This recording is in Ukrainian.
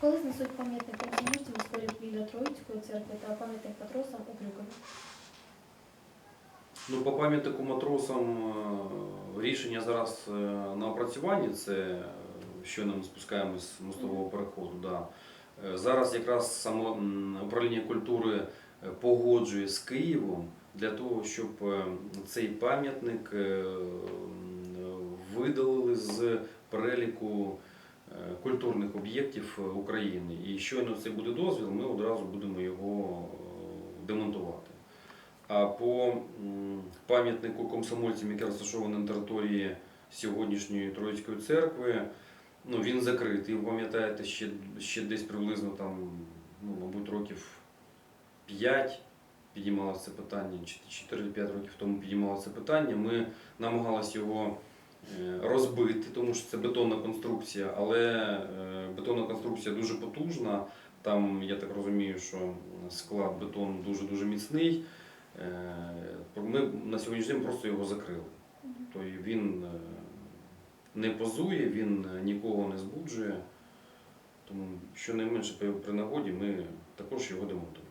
Коли знесуть пам'ятник комсомольцям у скорі біля Троїцької церкви та пам'ятник матросам у Крюкові? Ну, по пам'ятнику матросам е, рішення зараз е, на опрацюванні, це е, щойно ми спускаємось з мостового переходу. Да. Зараз якраз само управління культури погоджує з Києвом для того, щоб цей пам'ятник видалили з переліку культурних об'єктів України. І щойно це буде дозвіл, ми одразу будемо його е, демонтувати. А по пам'ятнику комсомольцям, який розташований на території сьогоднішньої Троїцької церкви, ну, він закритий. Ви пам'ятаєте, ще, ще десь приблизно там, ну, мабуть, років 5 підіймалося це питання, чи 4-5 років тому підіймалося це питання. Ми намагалися його е, розбити, тому що це бетонна конструкція, але е, бетонна конструкція дуже потужна. Там, я так розумію, що склад бетону дуже-дуже міцний. Е, Ми на сьогоднішній день просто його закрили. Тобто він е, не позує, він е, нікого не збуджує. Тому щонайменше при нагоді ми також його демонтуємо.